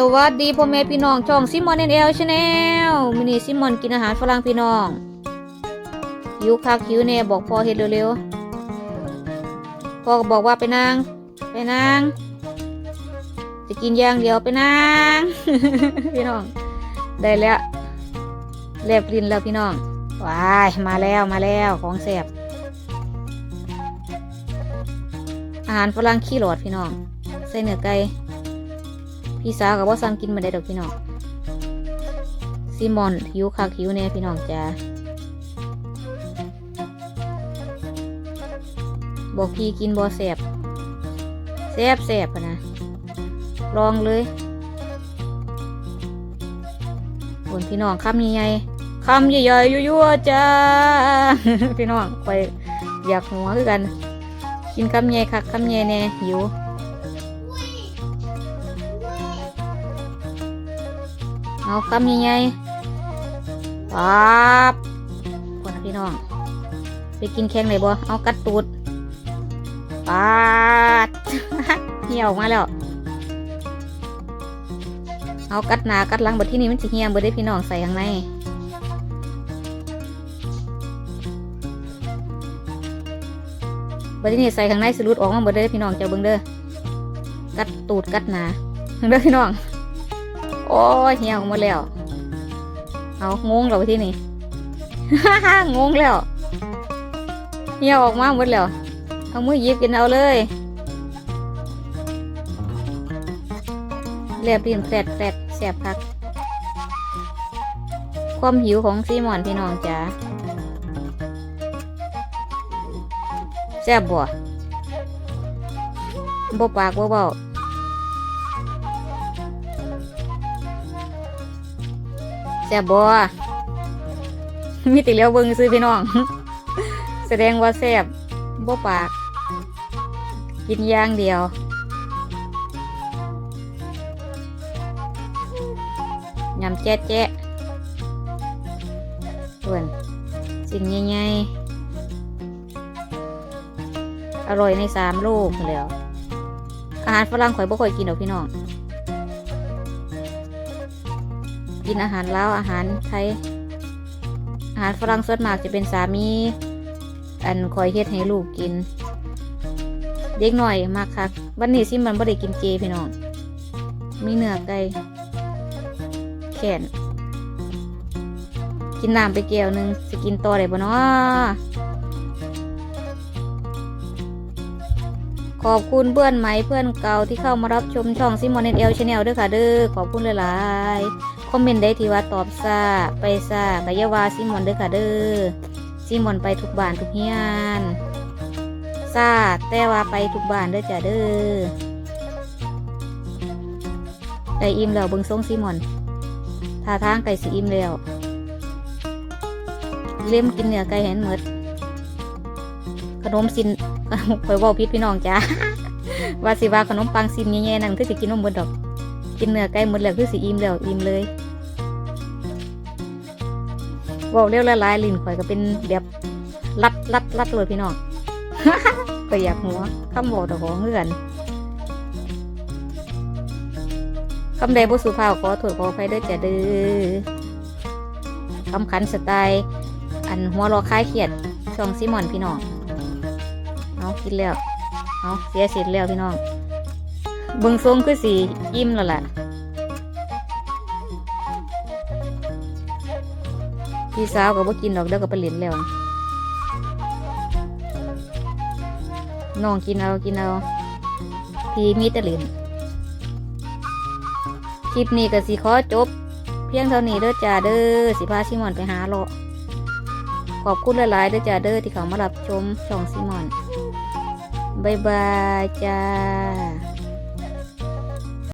สวัสดีพ่อแม่พี่น้องช่องซิมอนเอ็นเอลชาแนลมินิซิมอนกินอาหารฝรั่งพี่น้องหิวคักหิวแน่บอกพ่อเฮ็ดเร็วๆพ่อก็บอกว่าไปนางไปนางจะกินย่างเดียวไปนางพี่น้อง ได้แล้วแลบลิ้นแล้วพี่น้องว้ายมาแล้วมาแล้วของแซ่บอาหารฝรั่งขี้หลอดพี่น้องใส่เนื้อไก่ พี่สาวกับว่าซ้ำกินมาได้ดอกพี่น้องซีมอนหิวคักหิวแน่พี่น้องจ้าบอกพี่กินบอแสบแสบแสบอะนะลองเลยบนพี่น้องคำใหญ่ๆคำใหญ่ๆยั่วๆจ้าพี่น้องไปอยากหัวคือกัน กินคำใหญ่คักคำใหญ่แน่หิว เอาคำใหญ่ๆปั๊บคนนะพี่น้อง ไปกินแข้งเลยบ่เอากัดตูดปัดเหี่ยวออกมาแล้ว เอากัดหนากัดหลังบดที่นี่มันจะเหี่ยวบดได้พี่น้องใส่ข้างในบดที่นี่ใส่ข้างในสรุดออกมาบดได้พี่น้องเจ้าเบิ่งเด้อกัดตูดกัดหนาเด้อพี่น้อง โอ้ยเหี่ยวหมดแล้ว เอางงแล้วที่นี่งงแล้วเหี่ยวออกมาหมดแล้ว เอามือหยิบกินเอาเลยเรียบเรียนแปดแปดแสบพัก ความหิวของซีมอนพี่น้องจ๋าแซ่บบ่บ่ปากบ่เบา แซ่บบัวมีติเลียวเบิงซื้อพี่น้อง แสดงว่าแซ่บบ่ปาก กินย่างเดียวยำแจ๊ะแจ๊ะส่วนสิ่งใหญ่ๆอร่อยในสามโลกพู้นแล้วอาหารฝรั่งข่อยบ่ค่อยกินดอกพี่น้อง กินอาหารลาวอาหารไทย อาหารฝรั่งส่วนมากจะเป็นสามี อันคอยเฮ็ดให้ลูกกิน เด็กหน่อยมากคักวันนี้ซิมันบ่ได้กินเจพี่น้องมีเนื้อไก่แขนกินน้ำไปแก้วหนึงจะกินต่อได้บ่เนาะขอบคุณเพื่อนไหมเพื่อนเก่าที่เข้ามารับชมช่องซิมอนเอ็นเอลชาแนลด้วยค่ะเด้อขอบคุณหลายๆ คอมเมนต์ได้ที่ว่าตอบซาไปซากะยาวาซิมอนเด้อค่ะเด้อซิมอนไปทุกบ้านทุกเฮียนซาแต่ว่าไปทุกบ้านเด้อจ้ะเด้อไก่อิ่มแล้วเบิ่งทรงซิมอนท่าทางไก่สิอิ่มแล้วเล่มกินเนื้อไก่เห็นหมดขนมสินคอยว่าพิษพี่น้องจ้าว่าสิว่าขนมปังสินแย่ๆนั่นคือสิกินนมบิดดอก กินเนื้อไก่หมดแล้วคือสิอิ่มแล้วอิ่มเลยบอกเร็วละลายลิ้นข่อยก็เป็นแบบรัดรัดรัดเลยพี่น้องก็อยากหัวคำบอกต่อของเงื่อนคำใดบ่สุภาพขอโทษขออภัยด้วยจะเด้อคำขันสไตล์อันหัวรอคลายเครียดช่องซิมอนพี่น้องเอากินแล้วเอาเสียสิทธิ์แล้วพี่น้อง เบิ่งทรงคือสียิ้มแล้วแหละพี่สาวก็บ่กินดอกเดี๋ยวก็ไปเล่นแล้ว น้องกินเอากินเอา พี่มีแต่เล่นคลิปนี้ก็สิขอจบ เพียงเท่านี้เด้อจ้าเด้อสิพาซิมอนไปหาเลาะขอบคุณหลายๆเด้อจ้าเด้อที่เขามารับชมช่องซิมอนบายบายจ้า